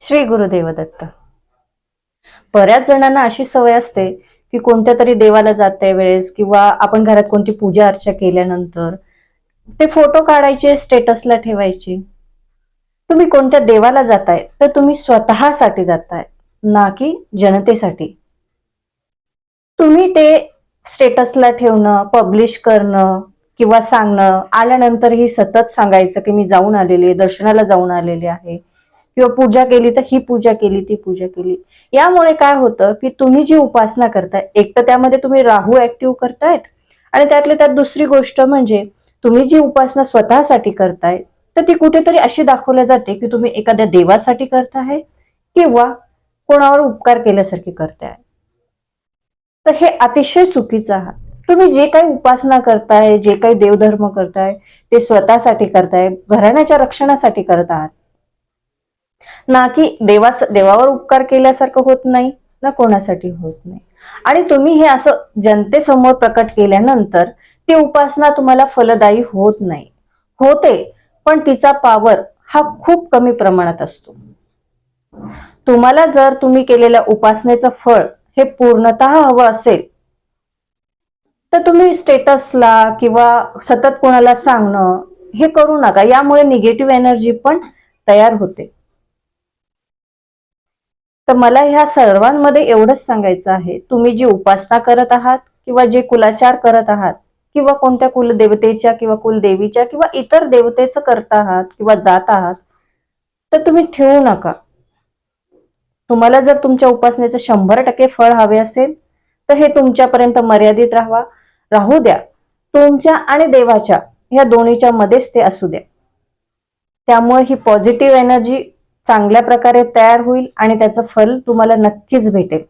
श्री गुरुदेव दत्त बऱ्याच जणांना अशी सवय असते की कोणत्या तरी देवाला जाते वेळेस किंवा आपण घरात कोणती पूजा अर्चा केल्यानंतर ते फोटो काढायचे स्टेटसला ठेवायचे. तुम्ही कोणत्या देवाला जाताय तर तुम्ही स्वतःसाठी जाताय ना की जनतेसाठी. तुम्ही ते स्टेटसला ठेवणं पब्लिश करणं किंवा सांगणं आल्यानंतरही सतत सांगायचं की मी जाऊन आलेले दर्शनाला जाऊन आलेले आहे. किंवा पूजा केली तर ही पूजा केली ती पूजा केली. यामुळे काय होतं की तुम्ही जी उपासना करताय एक तर त्यामध्ये तुम्ही राहू ऍक्टिव्ह करतायत आणि त्यातली त्यात दुसरी गोष्ट म्हणजे तुम्ही जी उपासना स्वतःसाठी करताय तर ती कुठेतरी अशी दाखवल्या जाते की तुम्ही एखाद्या देवासाठी करताय किंवा कोणावर उपकार केल्यासारखी करताय. तर हे अतिशय चुकीचं आहात तुम्ही जे काही उपासना करताय जे काही देवधर्म करताय ते स्वतःसाठी करताय घराण्याच्या रक्षणासाठी करत आहात. ना की देवा देवावर उपकार केल्यासारखं होत नाही ना कोणासाठी होत नाही. आणि तुम्ही हे असं जनतेसमोर प्रकट केल्यानंतर ती उपासना तुम्हाला फलदायी होत नाही. होते पण तिचा पावर हा खूप कमी प्रमाणात असतो. तुम्हाला जर तुम्ही केलेल्या उपासनेचं फळ हे पूर्णतः हवं असेल तर तुम्ही स्टेटसला किंवा सतत कोणाला सांगणं हे करू नका. यामुळे निगेटिव्ह एनर्जी पण तयार होते. तर मला ह्या सर्वांमध्ये एवढंच सांगायचं आहे. तुम्ही जी उपासना करत आहात किंवा जे कुलाचार करत आहात किंवा कोणत्या कुलदेवतेच्या किंवा कुलदेवीच्या किंवा इतर देवतेचं करत आहात किंवा जात आहात तर तुम्ही ठेवू नका. तुम्हाला जर तुमच्या उपासनेचं शंभर टक्के फळ हवे असेल तर हे तुमच्यापर्यंत मर्यादित राहावा. राहू द्या. तुमच्या आणि देवाच्या ह्या दोन्हीच्या मध्येच ते असू द्या. त्यामुळे ही पॉझिटिव्ह एनर्जी चांगल्या प्रकारे तयार होईल आणि त्याचं फल तुम्हाला नक्कीच भेटेल.